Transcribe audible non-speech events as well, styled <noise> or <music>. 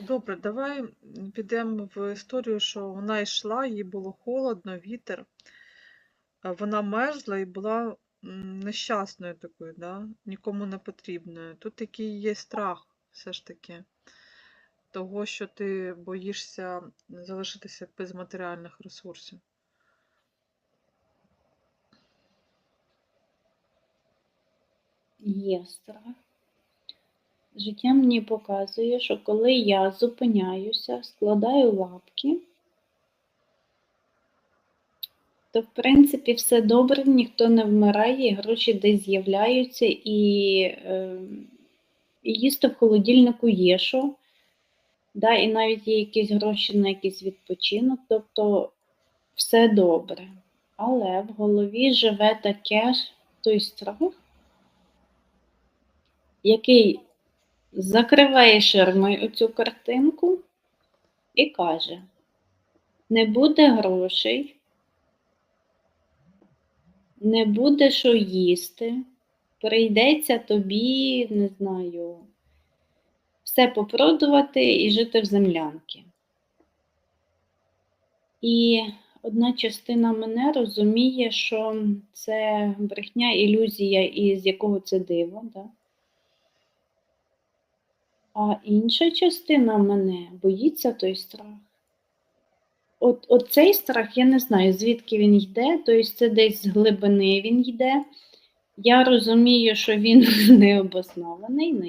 добре, давай підемо в історію, що вона йшла, їй було холодно, вітер. Вона мерзла і була нещасною такою, да? нікому не потрібною. Тут такий є страх все ж таки того, що ти боїшся залишитися без матеріальних ресурсів. Є страх. Життя мені показує, що коли я зупиняюся, складаю лапки, то в принципі все добре, ніхто не вмирає, гроші десь з'являються і, е, і їсти в холодильнику є що. Да, і навіть є якісь гроші на якийсь відпочинок, тобто все добре. Але в голові живе таке той страх, який закриває ширмою оцю картинку і каже: не буде грошей, не буде що їсти, прийдеться тобі, не знаю, все попродувати і жити в землянки. І одна частина мене розуміє, що це брехня, ілюзія, і з якого це диво. Да? А інша частина мене боїться той страх. От, от цей страх, я не знаю, звідки він йде, тобто це десь з глибини він йде. Я розумію, що він <laughs> не обоснований, але